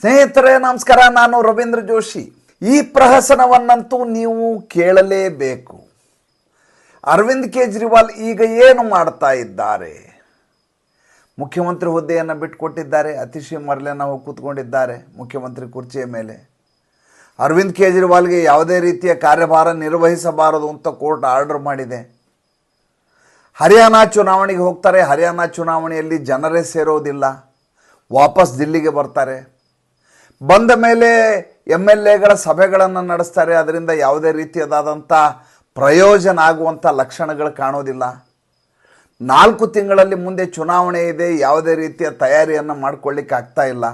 ಸ್ನೇಹಿತರೆ, ನಮಸ್ಕಾರ. ನಾನು ರವೀಂದ್ರ ಜೋಶಿ. ಈ ಪ್ರಹಸನವನ್ನಂತೂ ನೀವು ಕೇಳಲೇಬೇಕು. ಅರವಿಂದ್ ಕೇಜ್ರಿವಾಲ್ ಈಗ ಏನು ಮಾಡ್ತಾ ಇದ್ದಾರೆ? ಮುಖ್ಯಮಂತ್ರಿ ಹುದ್ದೆಯನ್ನು ಬಿಟ್ಟುಕೊಟ್ಟಿದ್ದಾರೆ ಅತಿಶಿ ಮರಲೆನ ನಾವು ಕೂತ್ಕೊಂಡಿದ್ದಾರೆ ಮುಖ್ಯಮಂತ್ರಿ ಕುರ್ಚಿಯ ಮೇಲೆ. ಅರವಿಂದ್ ಕೇಜ್ರಿವಾಲ್ಗೆ ಯಾವುದೇ ರೀತಿಯ ಕಾರ್ಯಭಾರ ನಿರ್ವಹಿಸಬಾರದು ಅಂತ ಕೋರ್ಟ್ ಆರ್ಡರ್ ಮಾಡಿದೆ. ಹರಿಯಾಣ ಚುನಾವಣೆಗೆ ಹೋಗ್ತಾರೆ. ಹರಿಯಾಣ ಚುನಾವಣೆಯಲ್ಲಿ ಜನರೇ ಸೇರೋದಿಲ್ಲ. ವಾಪಸ್ ದಿಲ್ಲಿಗೆ ಬರ್ತಾರೆ. ಬಂದ ಮೇಲೆ ಎಂ ಎಲ್ ಎಗಳ ಸಭೆಗಳನ್ನು ನಡೆಸ್ತಾರೆ. ಅದರಿಂದ ಯಾವುದೇ ರೀತಿಯದಾದಂಥ ಪ್ರಯೋಜನ ಆಗುವಂಥ ಲಕ್ಷಣಗಳು ಕಾಣೋದಿಲ್ಲ. ನಾಲ್ಕು ತಿಂಗಳಲ್ಲಿ ಮುಂದೆ ಚುನಾವಣೆ ಇದೆ. ಯಾವುದೇ ರೀತಿಯ ತಯಾರಿಯನ್ನು ಮಾಡ್ಕೊಳ್ಳಿಕ್ಕೆ ಆಗ್ತಾ ಇಲ್ಲ.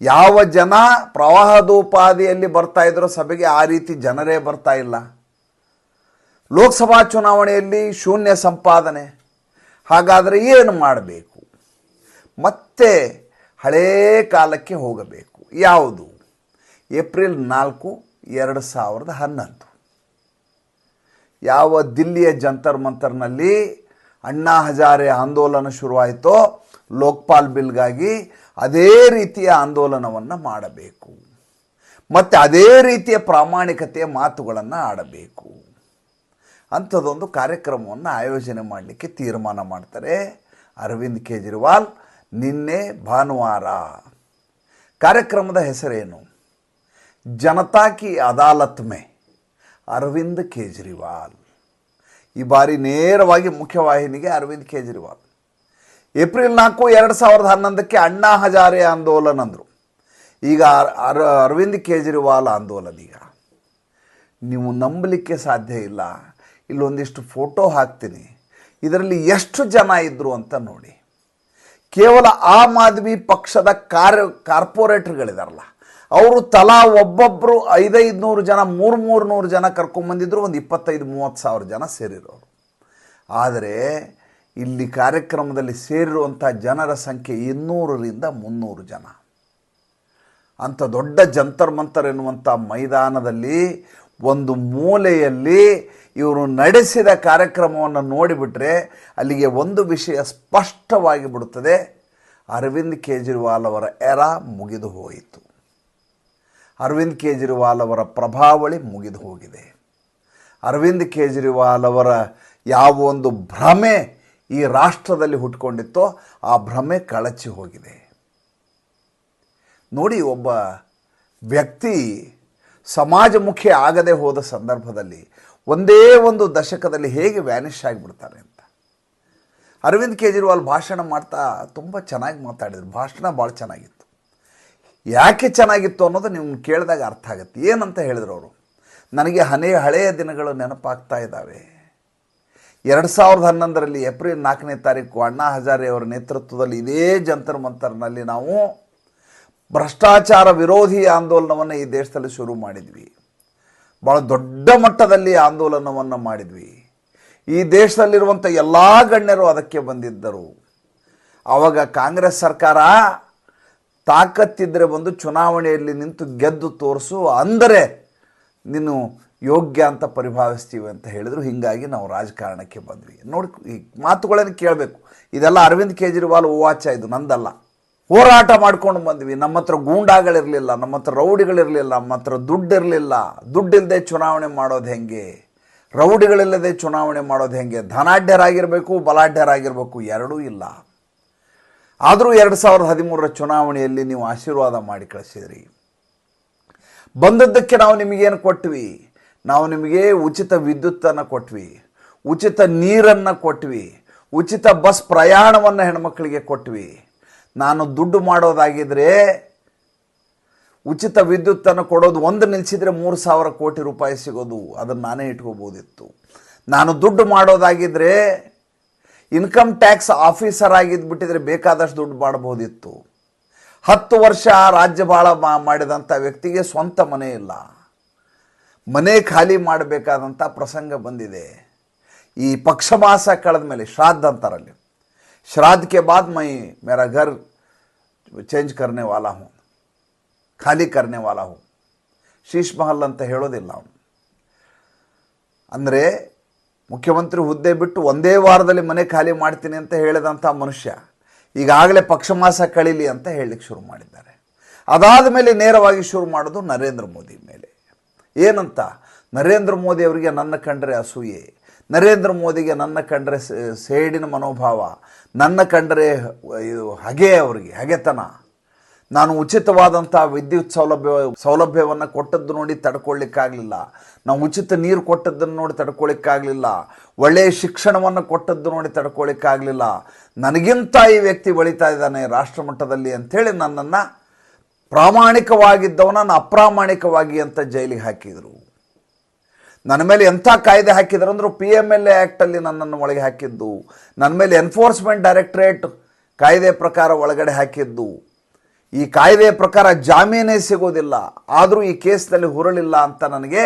ಯಾವ ಜನ ಪ್ರವಾಹದೋಪಾದಿಯಲ್ಲಿ ಬರ್ತಾ ಇದ್ರೋ ಸಭೆಗೆ ಆ ರೀತಿ ಜನರೇ ಬರ್ತಾ ಇಲ್ಲ. ಲೋಕಸಭಾ ಚುನಾವಣೆಯಲ್ಲಿ ಶೂನ್ಯ ಸಂಪಾದನೆ. ಹಾಗಾದರೆ ಏನು ಮಾಡಬೇಕು? ಮತ್ತೆ ಹಳೇ ಕಾಲಕ್ಕೆ ಹೋಗಬೇಕು. ಯಾವುದು? ಏಪ್ರಿಲ್ ನಾಲ್ಕು, ಎರಡು ಸಾವಿರದ ಹನ್ನೊಂದು. ಯಾವ ದಿಲ್ಲಿಯ ಜಂತರ್ ಮಂತರ್ನಲ್ಲಿ ಅಣ್ಣಾ ಹಜಾರೆ ಆಂದೋಲನ ಶುರುವಾಯಿತೋ, ಲೋಕ್ಪಾಲ್ ಬಿಲ್ಗಾಗಿ ಅದೇ ರೀತಿಯ ಆಂದೋಲನವನ್ನು ಮಾಡಬೇಕು. ಮತ್ತು ಅದೇ ರೀತಿಯ ಪ್ರಾಮಾಣಿಕತೆಯ ಮಾತುಗಳನ್ನು ಆಡಬೇಕು. ಅಂಥದ್ದೊಂದು ಕಾರ್ಯಕ್ರಮವನ್ನು ಆಯೋಜನೆ ಮಾಡಲಿಕ್ಕೆ ತೀರ್ಮಾನ ಮಾಡ್ತಾರೆ ಅರವಿಂದ್ ಕೇಜ್ರಿವಾಲ್ ನಿನ್ನೆ ಭಾನುವಾರ. ಕಾರ್ಯಕ್ರಮದ ಹೆಸರೇನು? ಜನತಾ ಕಿ ಅದಾಲತ್ ಮೇ ಅರವಿಂದ್ ಕೇಜ್ರಿವಾಲ್. ಈ ಬಾರಿ ನೇರವಾಗಿ ಮುಖ್ಯವಾಹಿನಿಗೆ ಅರವಿಂದ್ ಕೇಜ್ರಿವಾಲ್. ಏಪ್ರಿಲ್ ನಾಲ್ಕು, ಎರಡು ಸಾವಿರದ ಹನ್ನೊಂದಕ್ಕೆ ಅಣ್ಣಾ ಹಜಾರೆ ಆಂದೋಲನ ಅಂದರು. ಈಗ ಅರ ಅರವಿಂದ್ ಕೇಜ್ರಿವಾಲ್ ಆಂದೋಲನ ಈಗ. ನೀವು ನಂಬಲಿಕ್ಕೆ ಸಾಧ್ಯ ಇಲ್ಲ. ಇಲ್ಲೊಂದಿಷ್ಟು ಫೋಟೋ ಹಾಕ್ತೀನಿ. ಇದರಲ್ಲಿ ಎಷ್ಟು ಜನ ಇದ್ದರು ಅಂತ ನೋಡಿ. ಕೇವಲ ಆಮ್ ಆದ್ಮಿ ಪಕ್ಷದ ಕಾರ್ಯ, ಕಾರ್ಪೊರೇಟರ್ಗಳಿದಾರಲ್ಲ. ಅವರು ತಲಾ ಒಬ್ಬೊಬ್ಬರು ಐದೈದು ನೂರು ಜನ ಮೂರು ಮೂರು ನೂರು ಜನ ಕರ್ಕೊಂಬಂದಿದ್ರು ಒಂದು ಇಪ್ಪತ್ತೈದು, ಮೂವತ್ತು ಸಾವಿರ ಜನ ಸೇರಿರೋರು. ಆದರೆ ಇಲ್ಲಿ ಕಾರ್ಯಕ್ರಮದಲ್ಲಿ ಸೇರಿರುವಂಥ ಜನರ ಸಂಖ್ಯೆ ಇನ್ನೂರರಿಂದ ಮುನ್ನೂರು ಜನ. ಅಂಥ ದೊಡ್ಡ ಜಂತರ್ ಮಂತರ್ ಎನ್ನುವಂಥ ಮೈದಾನದಲ್ಲಿ ಒಂದು ಮೂಲೆಯಲ್ಲಿ ಇವರು ನಡೆಸಿದ ಕಾರ್ಯಕ್ರಮವನ್ನು ನೋಡಿಬಿಟ್ರೆ ಅಲ್ಲಿಗೆ ಒಂದು ವಿಷಯ ಸ್ಪಷ್ಟವಾಗಿ ಬಿಡುತ್ತದೆ. ಅರವಿಂದ್ ಕೇಜ್ರಿವಾಲ್ ಅವರ ಎರ ಮುಗಿದು ಹೋಯಿತು. ಅರವಿಂದ್ ಕೇಜ್ರಿವಾಲ್ ಅವರ ಪ್ರಭಾವಳಿ ಮುಗಿದು ಹೋಗಿದೆ. ಅರವಿಂದ್ ಕೇಜ್ರಿವಾಲ್ ಅವರ ಯಾವ ಒಂದು ಭ್ರಮೆ ಈ ರಾಷ್ಟ್ರದಲ್ಲಿ ಹುಟ್ಕೊಂಡಿತ್ತೋ ಆ ಭ್ರಮೆ ಕಳಚಿ ಹೋಗಿದೆ. ನೋಡಿ ಒಬ್ಬ ವ್ಯಕ್ತಿ ಸಮಾಜಮುಖಿ ಆಗದೆ ಹೋದ ಸಂದರ್ಭದಲ್ಲಿ ಒಂದೇ ಒಂದು ದಶಕದಲ್ಲಿ ಹೇಗೆ ವ್ಯಾನಿಷ್ ಆಗಿಬಿಡ್ತಾರೆ ಅಂತ. ಅರವಿಂದ್ ಕೇಜ್ರಿವಾಲ್ ಭಾಷಣ ಮಾಡ್ತಾ ತುಂಬ ಚೆನ್ನಾಗಿ ಮಾತಾಡಿದ್ರು. ಭಾಷಣ ಭಾಳ ಚೆನ್ನಾಗಿತ್ತು. ಯಾಕೆ ಚೆನ್ನಾಗಿತ್ತು ಅನ್ನೋದು ನೀವು ಕೇಳಿದಾಗ ಅರ್ಥ ಆಗುತ್ತೆ. ಏನಂತ ಹೇಳಿದ್ರು ಅವರು? ನನಗೆ ಹನೇ ಹಳೆಯ ದಿನಗಳು ನೆನಪಾಗ್ತಾ ಇದ್ದಾವೆ. ಎರಡು ಸಾವಿರದ ಹನ್ನೊಂದರಲ್ಲಿ ಏಪ್ರಿಲ್ ನಾಲ್ಕನೇ ತಾರೀಕು ಅಣ್ಣಾ ಹಜಾರೆ ಅವರ ನೇತೃತ್ವದಲ್ಲಿ ಇದೇ ಜಂತರ್ ಮಂತರ್ನಲ್ಲಿ ನಾವು ಭ್ರಷ್ಟಾಚಾರ ವಿರೋಧಿ ಆಂದೋಲನವನ್ನು ಈ ದೇಶದಲ್ಲಿ ಶುರು ಮಾಡಿದ್ವಿ. ಭಾಳ ದೊಡ್ಡ ಮಟ್ಟದಲ್ಲಿ ಆಂದೋಲನವನ್ನು ಮಾಡಿದ್ವಿ. ಈ ದೇಶದಲ್ಲಿರುವಂಥ ಎಲ್ಲ ಗಣ್ಯರು ಅದಕ್ಕೆ ಬಂದಿದ್ದರು. ಆವಾಗ ಕಾಂಗ್ರೆಸ್ ಸರ್ಕಾರ ತಾಕತ್ತಿದ್ದರೆ ಬಂದು ಚುನಾವಣೆಯಲ್ಲಿ ನಿಂತು ಗೆದ್ದು ತೋರಿಸು, ಅಂದರೆ ನೀನು ಯೋಗ್ಯ ಅಂತ ಪರಿಭಾವಿಸ್ತೀವಿ ಅಂತ ಹೇಳಿದರು. ಹೀಗಾಗಿ ನಾವು ರಾಜಕಾರಣಕ್ಕೆ ಬಂದ್ವಿ. ನೋಡಿ ಈ ಮಾತುಗಳನ್ನು ಕೇಳಬೇಕು. ಇದೆಲ್ಲ ಅರವಿಂದ್ ಕೇಜ್ರಿವಾಲ್ ಓವಾಚ ಇದು, ನಂದಲ್ಲ. ಹೋರಾಟ ಮಾಡ್ಕೊಂಡು ಬಂದ್ವಿ. ನಮ್ಮ ಹತ್ರ ಗೂಂಡಾಗಳಿರಲಿಲ್ಲ, ನಮ್ಮ ಹತ್ರ ರೌಡಿಗಳಿರಲಿಲ್ಲ, ನಮ್ಮ ಹತ್ರ ದುಡ್ಡಿರಲಿಲ್ಲ. ದುಡ್ಡಿಲ್ಲದೆ ಚುನಾವಣೆ ಮಾಡೋದು ಹೆಂಗೆ? ರೌಡಿಗಳಿಲ್ಲದೆ ಚುನಾವಣೆ ಮಾಡೋದು ಹೆಂಗೆ? ಧನಾಢ್ಯರಾಗಿರಬೇಕು, ಬಲಾಢ್ಯರಾಗಿರಬೇಕು ಎರಡೂ ಇಲ್ಲ. ಆದರೂ ಎರಡು ಸಾವಿರದ ಹದಿಮೂರರ ಚುನಾವಣೆಯಲ್ಲಿ ನೀವು ಆಶೀರ್ವಾದ ಮಾಡಿ ಕಳಿಸಿದ್ರಿ. ಬಂದದ್ದಕ್ಕೆ ನಾವು ನಿಮಗೇನು ಕೊಟ್ವಿ? ನಾವು ನಿಮಗೆ ಉಚಿತ ವಿದ್ಯುತ್ತನ್ನು ಕೊಟ್ವಿ, ಉಚಿತ ನೀರನ್ನು ಕೊಟ್ವಿ, ಉಚಿತ ಬಸ್ ಪ್ರಯಾಣವನ್ನು ಹೆಣ್ಮಕ್ಳಿಗೆ ಕೊಟ್ವಿ. ನಾನು ದುಡ್ಡು ಮಾಡೋದಾಗಿದ್ದರೆ ಉಚಿತ ವಿದ್ಯುತ್ತನ್ನು ಕೊಡೋದು ಒಂದು ನಿಲ್ಲಿಸಿದರೆ ಮೂರು ಸಾವಿರ ಕೋಟಿ ರೂಪಾಯಿ ಸಿಗೋದು, ಅದನ್ನು ನಾನೇ ಇಟ್ಕೋಬೋದಿತ್ತು. ನಾನು ದುಡ್ಡು ಮಾಡೋದಾಗಿದ್ದರೆ ಇನ್ಕಮ್ ಟ್ಯಾಕ್ಸ್ ಆಫೀಸರ್ ಆಗಿದ್ಬಿಟ್ಟಿದ್ರೆ ಬೇಕಾದಷ್ಟು ದುಡ್ಡು ಮಾಡಬಹುದಿತ್ತು ಹತ್ತು ವರ್ಷ ರಾಜ್ಯಭಾಳ ಮಾ, ಮಾಡಿದಂಥ ವ್ಯಕ್ತಿಗೆ ಸ್ವಂತ ಮನೆ ಇಲ್ಲ. ಮನೆ ಖಾಲಿ ಮಾಡಬೇಕಾದಂಥ ಪ್ರಸಂಗ ಬಂದಿದೆ. ಈ ಪಕ್ಷಮಾಸ ಕಳೆದ ಮೇಲೆ ಶ್ರಾದ್ದ ಅಂತಾರಲ್ಲಿ. श्राद्ध के बाद मैं मेरा घर ಚೇಂಜ್ करने वाला हूँ ಖಾಲಿ करने वाला हूँ ಶೀಶ್ ಮಹಲ್ ಅಂತ ಹೇಳೋದಿಲ್ಲ ಅವನು ಅಂದರೆ ಮುಖ್ಯಮಂತ್ರಿ ಹುದ್ದೆ ಬಿಟ್ಟು ಒಂದೇ ವಾರದಲ್ಲಿ ಮನೆ ಖಾಲಿ ಮಾಡ್ತೀನಿ ಅಂತ ಹೇಳಿದಂಥ ಮನುಷ್ಯ ಈಗಾಗಲೇ ಪಕ್ಷಮಾಸ ಕಳೀಲಿ ಅಂತ ಹೇಳಲಿಕ್ಕೆ ಶುರು ಮಾಡಿದ್ದಾರೆ ಅದಾದ ಮೇಲೆ ನೇರವಾಗಿ ಶುರು ಮಾಡೋದು ನರೇಂದ್ರ ಮೋದಿ ಮೇಲೆ ಏನಂತ ನರೇಂದ್ರ ಮೋದಿ ಅವರಿಗೆ ನನ್ನ ಕಂಡರೆ ಅಸೂಯೆ ನರೇಂದ್ರ ಮೋದಿಗೆ ನನ್ನ ಕಂಡರೆ ಸೇಡಿನ ಮನೋಭಾವ, ನನ್ನ ಕಂಡರೆ ಇದು ಹಗೆ ಅವರಿಗೆ, ಹಗೆತನ. ನಾನು ಉಚಿತವಾದಂಥ ವಿದ್ಯುತ್ ಸೌಲಭ್ಯ, ಸೌಲಭ್ಯವನ್ನು ಕೊಟ್ಟದ್ದು ನೋಡಿ ತಡ್ಕೊಳ್ಳಿಕ್ಕಾಗಲಿಲ್ಲ. ನಾವು ಉಚಿತ ನೀರು ಕೊಟ್ಟದ್ದನ್ನು ನೋಡಿ ತಡ್ಕೊಳ್ಳಿಕ್ಕಾಗಲಿಲ್ಲ. ಒಳ್ಳೆಯ ಶಿಕ್ಷಣವನ್ನು ಕೊಟ್ಟದ್ದು ನೋಡಿ ತಡ್ಕೊಳ್ಳಿಕ್ಕಾಗಲಿಲ್ಲ. ನನಗಿಂತ ಈ ವ್ಯಕ್ತಿ ಬೆಳೀತಾ ಇದ್ದಾನೆ ರಾಷ್ಟ್ರ ಮಟ್ಟದಲ್ಲಿ ಅಂಥೇಳಿ ನನ್ನನ್ನು ಪ್ರಾಮಾಣಿಕವಾಗಿದ್ದವನನ್ನು ಅಪ್ರಾಮಾಣಿಕವಾಗಿ ಅಂತ ಜೈಲಿಗೆ ಹಾಕಿದರು. ನನ್ನ ಮೇಲೆ ಎಂಥ ಕಾಯ್ದೆ ಹಾಕಿದ್ರು ಅಂದರು ಪಿ ಎಂ ಎಲ್ ಎ ಆ್ಯಕ್ಟಲ್ಲಿ ನನ್ನನ್ನು ಒಳಗೆ ಹಾಕಿದ್ದು. ನನ್ನ ಮೇಲೆ ಎನ್ಫೋರ್ಸ್ಮೆಂಟ್ ಡೈರೆಕ್ಟ್ರೇಟ್ ಕಾಯ್ದೆ ಪ್ರಕಾರ ಒಳಗಡೆ ಹಾಕಿದ್ದು. ಈ ಕಾಯ್ದೆಯ ಪ್ರಕಾರ ಜಾಮೀನೇ ಸಿಗೋದಿಲ್ಲ. ಆದರೂ ಈ ಕೇಸ್ನಲ್ಲಿ ಹುರಳಿಲ್ಲ ಅಂತ ನನಗೆ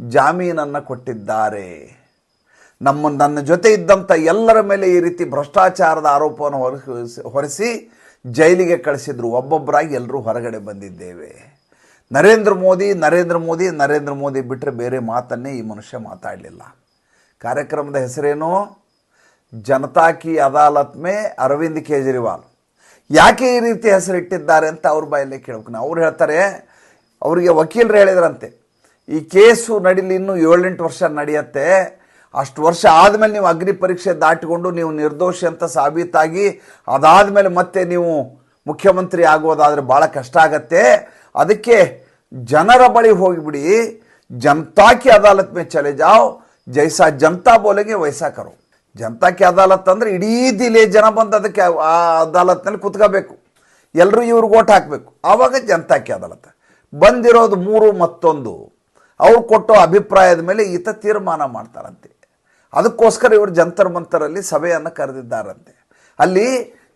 ಜಾಮೀನನ್ನು ಕೊಟ್ಟಿದ್ದಾರೆ. ನಮ್ಮ, ನನ್ನ ಜೊತೆ ಇದ್ದಂಥ ಎಲ್ಲರ ಮೇಲೆ ಈ ರೀತಿ ಭ್ರಷ್ಟಾಚಾರದ ಆರೋಪವನ್ನು ಹೊರ ಹೊರಿಸಿ ಜೈಲಿಗೆ ಕಳಿಸಿದ್ರು. ಒಬ್ಬೊಬ್ಬರಾಗಿ ಎಲ್ಲರೂ ಹೊರಗಡೆ ಬಂದಿದ್ದೇವೆ. ನರೇಂದ್ರ ಮೋದಿ ನರೇಂದ್ರ ಮೋದಿ ನರೇಂದ್ರ ಮೋದಿ ಬಿಟ್ಟರೆ ಬೇರೆ ಮಾತನ್ನೇ ಈ ಮನುಷ್ಯ ಮಾತಾಡಲಿಲ್ಲ. ಕಾರ್ಯಕ್ರಮದ ಹೆಸರೇನು? ಜನತಾ ಕಿ ಅದಾಲತ್ ಮೇ ಅರವಿಂದ್ ಕೇಜ್ರಿವಾಲ್. ಯಾಕೆ ಈ ರೀತಿ ಹೆಸರಿಟ್ಟಿದ್ದಾರೆ ಅಂತ ಅವ್ರ ಬಾಯಲ್ಲೇ ಕೇಳ್ಬೇಕು. ಅವ್ರು ಹೇಳ್ತಾರೆ, ಅವರಿಗೆ ವಕೀಲರು ಹೇಳಿದ್ರಂತೆ, ಈ ಕೇಸು ನಡೀಲಿ ಇನ್ನೂ ಏಳೆಂಟು ವರ್ಷ ನಡೆಯುತ್ತೆ. ಅಷ್ಟು ವರ್ಷ ಆದಮೇಲೆ ನೀವು ಅಗ್ನಿ ಪರೀಕ್ಷೆ ದಾಟಿಕೊಂಡು ನೀವು ನಿರ್ದೋಷಿ ಅಂತ ಸಾಬೀತಾಗಿ ಅದಾದಮೇಲೆ ಮತ್ತೆ ನೀವು ಮುಖ್ಯಮಂತ್ರಿ ಆಗೋದಾದರೆ ಭಾಳ ಕಷ್ಟ ಆಗತ್ತೆ. ಅದಕ್ಕೆ ಜನರ ಬಳಿ ಹೋಗಿಬಿಡಿ. ಜನತಾ ಕಿ ಅದಾಲತ್ ಮೇ ಚಲೆ ಜಾವ್. ಜೈಸಾ ಜನತಾ ಬೋಲೆಗೆ ವಯಸ್ಸಾಕರು ಕರೋ. ಜನತಾ ಕಿ ಅದಾಲತ್ ಅಂದರೆ ಇಡೀ ದಿಲೆ ಜನ ಬಂದು ಅದಕ್ಕೆ ಆ ಅದಾಲತ್ನಲ್ಲಿ ಕುತ್ಕೋಬೇಕು. ಎಲ್ಲರೂ ಇವ್ರಿಗೆ ಓಟ್ ಹಾಕಬೇಕು. ಆವಾಗ ಜನತಾ ಕಿ ಅದಾಲತ್. ಬಂದಿರೋದು ಮೂರು ಮತ್ತೊಂದು. ಅವ್ರು ಕೊಟ್ಟೋ ಅಭಿಪ್ರಾಯದ ಮೇಲೆ ಈತ ತೀರ್ಮಾನ ಮಾಡ್ತಾರಂತೆ. ಅದಕ್ಕೋಸ್ಕರ ಇವರು ಜಂತರ್ ಮಂತರಲ್ಲಿ ಸಭೆಯನ್ನು ಕರೆದಿದ್ದಾರಂತೆ. ಅಲ್ಲಿ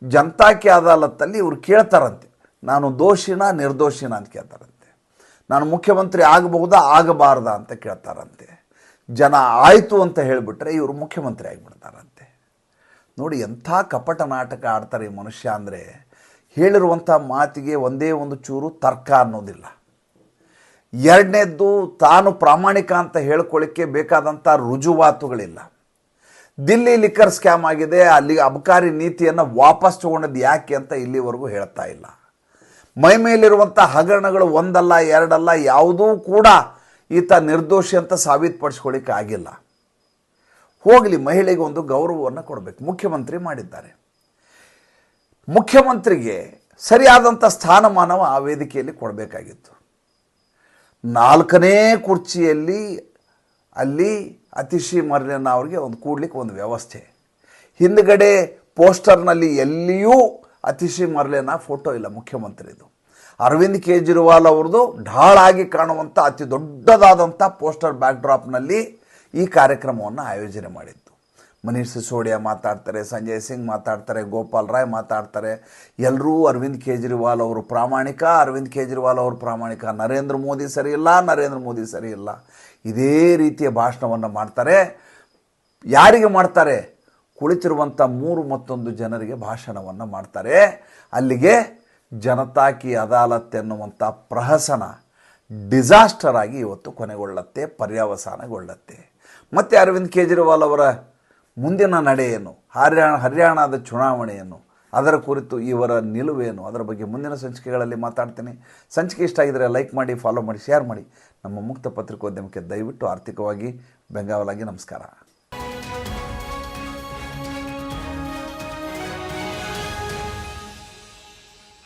ಜನತಾ ಕಿ ಅದಾಲತ್ತಲ್ಲಿ ಇವ್ರು ಕೇಳ್ತಾರಂತೆ. ನಾನು ದೋಷಿನ, ನಿರ್ದೋಷಿನ ಅಂತ ಕೇಳ್ತಾರಂತೆ. ನಾನು ಮುಖ್ಯಮಂತ್ರಿ ಆಗಬಹುದಾ, ಆಗಬಾರ್ದಾ ಅಂತ ಕೇಳ್ತಾರಂತೆ. ಜನ ಆಯಿತು ಅಂತ ಹೇಳಿಬಿಟ್ರೆ ಇವರು ಮುಖ್ಯಮಂತ್ರಿ ಆಗಿಬಿಡ್ತಾರಂತೆ. ನೋಡಿ ಎಂಥ ಕಪಟ ನಾಟಕ ಆಡ್ತಾರೆ ಈ ಮನುಷ್ಯ ಅಂದರೆ ಹೇಳಿರುವಂಥ ಮಾತಿಗೆ ಒಂದೇ ಒಂದು ಚೂರು ತರ್ಕ ಅನ್ನೋದಿಲ್ಲ. ಎರಡನೇದ್ದು ತಾನು ಪ್ರಾಮಾಣಿಕ ಅಂತ ಹೇಳ್ಕೊಳ್ಳಿಕ್ಕೆ ಬೇಕಾದಂಥ ರುಜುವಾತುಗಳಿಲ್ಲ. ದಿಲ್ಲಿ ಲಿಕ್ಕರ್ ಸ್ಕ್ಯಾಮ್ ಆಗಿದೆ, ಅಲ್ಲಿ ಅಬಕಾರಿ ನೀತಿಯನ್ನು ವಾಪಸ್ ತಗೊಂಡದ್ದು ಯಾಕೆ ಅಂತ ಇಲ್ಲಿವರೆಗೂ ಹೇಳ್ತಾ ಇಲ್ಲ. ಮೈ ಮೇಲಿರುವಂಥ ಹಗರಣಗಳು ಒಂದಲ್ಲ, ಎರಡಲ್ಲ, ಯಾವುದೂ ಕೂಡ ಈತ ನಿರ್ದೋಷಿ ಅಂತ ಸಾಬೀತುಪಡಿಸ್ಕೊಳ್ಳಿಕ್ಕೆ ಆಗಿಲ್ಲ. ಹೋಗಲಿ, ಮಹಿಳೆಗೆ ಒಂದು ಗೌರವವನ್ನು ಕೊಡಬೇಕು. ಮುಖ್ಯಮಂತ್ರಿ ಮಾಡಿದ್ದಾರೆ. ಮುಖ್ಯಮಂತ್ರಿಗೆ ಸರಿಯಾದಂಥ ಸ್ಥಾನಮಾನವ ಆ ವೇದಿಕೆಯಲ್ಲಿ ಕೊಡಬೇಕಾಗಿತ್ತು. ನಾಲ್ಕನೇ ಕುರ್ಚಿಯಲ್ಲಿ ಅಲ್ಲಿ ಅತಿಶಿ ಮರ್ಯನ ಅವ್ರಿಗೆ ಒಂದು ಕೂಡ್ಲಿಕ್ಕೆ ಒಂದು ವ್ಯವಸ್ಥೆ. ಹಿಂದ್ಗಡೆ ಪೋಸ್ಟರ್ನಲ್ಲಿ ಎಲ್ಲಿಯೂ ಅತಿಶಿ ಮರ್ಲೆನ ಫೋಟೋ ಇಲ್ಲ ಮುಖ್ಯಮಂತ್ರಿದು. ಅರವಿಂದ್ ಕೇಜ್ರಿವಾಲ್ ಅವ್ರದ್ದು ಢಾಳಾಗಿ ಕಾಣುವಂಥ ಅತಿ ದೊಡ್ಡದಾದಂಥ ಪೋಸ್ಟರ್ ಬ್ಯಾಕ್ ಡ್ರಾಪ್ನಲ್ಲಿ ಈ ಕಾರ್ಯಕ್ರಮವನ್ನು ಆಯೋಜನೆ ಮಾಡಿತ್ತು ಮನೀಷ್ ಸಿಸೋಡಿಯಾ ಮಾತಾಡ್ತಾರೆ, ಸಂಜಯ್ ಸಿಂಗ್ ಮಾತಾಡ್ತಾರೆ, ಗೋಪಾಲ್ ರಾಯ್ ಮಾತಾಡ್ತಾರೆ. ಎಲ್ಲರೂ ಅರವಿಂದ್ ಕೇಜ್ರಿವಾಲ್ ಅವರು ಪ್ರಾಮಾಣಿಕ, ಅರವಿಂದ್ ಕೇಜ್ರಿವಾಲ್ ಅವರು ಪ್ರಾಮಾಣಿಕ. ನರೇಂದ್ರ ಮೋದಿ ಸರಿ ಇಲ್ಲ, ನರೇಂದ್ರ ಮೋದಿ ಸರಿ ಇಲ್ಲ. ಇದೇ ರೀತಿಯ ಭಾಷಣವನ್ನು ಮಾಡ್ತಾರೆ. ಯಾರಿಗೆ ಮಾಡ್ತಾರೆ? ಕುಳಿತಿರುವಂಥ ಮೂರು ಮತ್ತೊಂದು ಜನರಿಗೆ ಭಾಷಣವನ್ನು ಮಾಡ್ತಾರೆ. ಅಲ್ಲಿಗೆ ಜನತಾ ಕಿ ಅದಾಲತ್ ಎನ್ನುವಂಥ ಪ್ರಹಸನ ಡಿಸಾಸ್ಟರ್ ಆಗಿ ಇವತ್ತು ಕೊನೆಗೊಳ್ಳುತ್ತೆ, ಪರ್ಯಾವಸಾನಗೊಳ್ಳುತ್ತೆ. ಮತ್ತು ಅರವಿಂದ್ ಕೇಜ್ರಿವಾಲ್ ಅವರ ಮುಂದಿನ ನಡೆ ಏನು ಹರ್ಯಾಣ ಹರ್ಯಾಣದ ಚುನಾವಣೆಯನ್ನು ಅದರ ಕುರಿತು ಇವರ ನಿಲುವೇನು? ಅದರ ಬಗ್ಗೆ ಮುಂದಿನ ಸಂಚಿಕೆಗಳಲ್ಲಿ ಮಾತಾಡ್ತೀನಿ. ಸಂಚಿಕೆ ಇಷ್ಟ ಆಗಿದರೆ ಲೈಕ್ ಮಾಡಿ ಫಾಲೋ ಮಾಡಿ ಶೇರ್ ಮಾಡಿ. ನಮ್ಮ ಮುಕ್ತ ಪತ್ರಿಕೋದ್ಯಮಕ್ಕೆ ದಯವಿಟ್ಟು ಆರ್ಥಿಕವಾಗಿ ಬೆಂಗಾವಲಾಗಿ ನಮಸ್ಕಾರ.